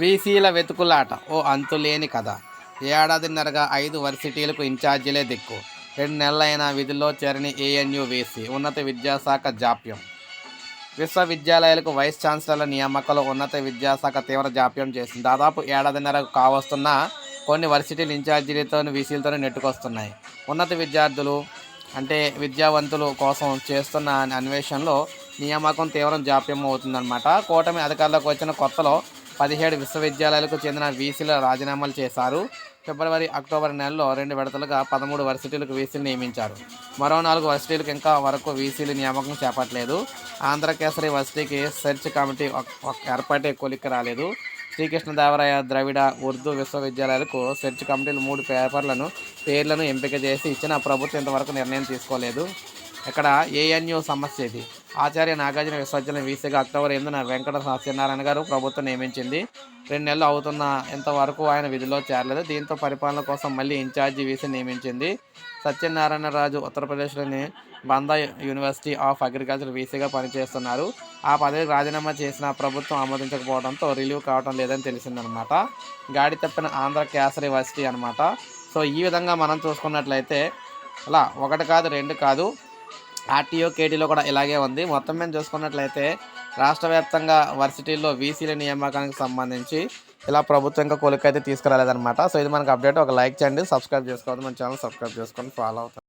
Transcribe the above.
వీసీల వెతుకులాట ఓ అంతులేని కథ. ఏడాదిన్నరగా ఐదు వర్సిటీలకు ఇన్ఛార్జీలే దిక్కు. రెండు నెలలైన విధుల్లో చేరని ఏఎన్యు వీసీ ఉన్నత విద్యాశాఖ జాప్యం. విశ్వవిద్యాలయాలకు వైస్ ఛాన్సలర్ల నియామకంలో ఉన్నత విద్యాశాఖ తీవ్ర జాప్యం చేసింది. దాదాపు ఏడాదిన్నరకు కావస్తున్న కొన్ని వర్సిటీలు ఇన్ఛార్జీలతో వీసీలతో నెట్టుకొస్తున్నాయి. ఉన్నత విద్యార్థులు అంటే విద్యావంతులు కోసం చేస్తున్న అన్వేషణలో నియామకం తీవ్రం జాప్యం అవుతుందన్నమాట. కూటమి అధికారులకు వచ్చిన కొత్తలో పదిహేడు విశ్వవిద్యాలయాలకు చెందిన వీసీలు రాజీనామాలు చేశారు. ఫిబ్రవరి అక్టోబర్ నెలలో రెండు విడతలుగా పదమూడు వర్సిటీలకు వీసీలు నియమించారు. మరో నాలుగు వర్సిటీలకు ఇంకా వరకు వీసీలు నియామకం చేపట్టలేదు. ఆంధ్రకేసరి వర్సిటీకి సెర్చ్ కమిటీ ఒక- ఏర్పాటే కొలిక్కి రాలేదు. శ్రీకృష్ణదేవరాయ ద్రవిడ ఉర్దూ విశ్వవిద్యాలయాలకు సెర్చ్ కమిటీలు మూడు పేపర్లను పేర్లను ఎంపిక చేసి ఇచ్చిన ప్రభుత్వం ఇంతవరకు నిర్ణయం తీసుకోలేదు. ఇక్కడ ఏఎన్యు సమస్య ఇది. ఆచార్య నాగార్జున విసర్జన వీసీగా అక్టోబర్ ఎనిమిదిన వెంకట సత్యనారాయణ గారు ప్రభుత్వం నియమించింది. రెండు నెలలు అవుతున్న ఇంతవరకు ఆయన విధిలో చేరలేదు. దీంతో పరిపాలన కోసం మళ్ళీ ఇన్ఛార్జి వీసీ నియమించింది. సత్యనారాయణ రాజు ఉత్తరప్రదేశ్లోని బందా యూనివర్సిటీ ఆఫ్ అగ్రికల్చర్ వీసీగా పనిచేస్తున్నారు. ఆ పదవికి రాజీనామా చేసిన ప్రభుత్వం ఆమోదించకపోవడంతో రిలీవ్ కావడం లేదని తెలిసిందనమాట. గాడి తప్పిన ఆంధ్ర కేసరి వర్సిటీ అనమాట. సో ఈ విధంగా మనం చూసుకున్నట్లయితే అలా ఒకటి కాదు రెండు కాదు ఆర్టీఓ కేటీలో కూడా ఇలాగే ఉంది. మొత్తం మీద చూసుకున్నట్లయితే రాష్ట్ర వ్యాప్తంగా వర్సిటీల్లో వీసీల నియామకానికి సంబంధించి ఇలా ప్రభుత్వం ఇంకా కొలికైతే తీసుకురాలేదన్నమాట. సో ఇది మనకు అప్డేట్. ఒక లైక్ చేయండి సబ్స్క్రైబ్ చేసుకోవద్దు. మన ఛానల్ సబ్స్క్రైబ్ చేసుకొని ఫాలో అవుతాం